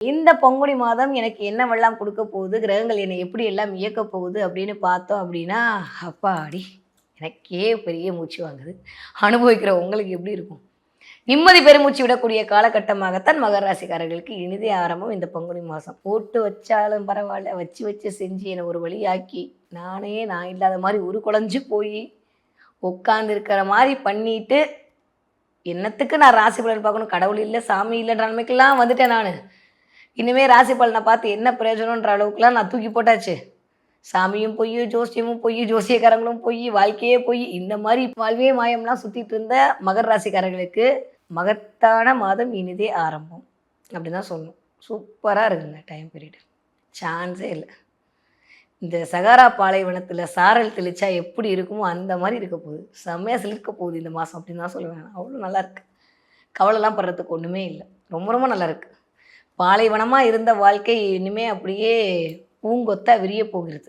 இந்த பங்குனி மாதம் எனக்கு என்னவெல்லாம் கொடுக்க போகுது? கிரகங்கள் என்னை எப்படி எல்லாம் இயக்க போகுது? அப்படின்னு பார்த்தோம் அப்படின்னா அப்பாடி எனக்கே பெரிய மூச்சு வாங்குது. அனுபவிக்கிற உங்களுக்கு எப்படி இருக்கும்? நிம்மதி பெருமூச்சு விடக்கூடிய காலகட்டமாகத்தான் மகர ராசிக்காரர்களுக்கு இனிதே ஆரம்பம் இந்த பங்குனி மாதம். போட்டு வச்சாலும் பரவாயில்ல வச்சு வச்சு செஞ்சு என்னை ஒரு வழியாக்கி நானே நான் இல்லாத மாதிரி ஒரு குழஞ்சு போய் உட்காந்துருக்கிற மாதிரி பண்ணிட்டு என்னத்துக்கு நான் ராசி பலன் பார்க்கணும்? கடவுள் இல்லை சாமி இல்லைன்ற நிலைமைக்கெல்லாம் வந்துட்டேன் நான். இனிமே ராசி பலனை பார்த்து என்ன பிரயோஜனன்ற அளவுக்குலாம் நான் தூக்கி போட்டாச்சு. சாமியும் பொய் ஜோசியமும் பொய் ஜோசியக்காரங்களும் பொய் வாழ்க்கையே பொய். இந்த மாதிரி வாழ்வே மாயம்லாம் சுற்றிட்டு இருந்த மகர ராசிக்காரர்களுக்கு மகத்தான மாதம் இனிதே ஆரம்பம். அப்படி தான் சொல்லணும். சூப்பராக இருக்குங்க டைம் பீரியட் சான்ஸே இல்லை. இந்த சகாரா பாலைவனத்தில் சாரல் தெளிச்சா எப்படி இருக்குமோ அந்த மாதிரி இருக்க போகுது. செம்மையாக சிலிர்க்க போகுது இந்த மாதம் அப்படின்னு தான் சொல்லுவேன் அவ்வளோ நல்லாயிருக்கு கவலைலாம் படுறதுக்கு ஒன்றுமே இல்லை. ரொம்ப ரொம்ப நல்லாயிருக்கு பாலைவனமாக இருந்த வாழ்க்கை இனிமே அப்படியே பூங்கொத்தா விரிய போகிறது.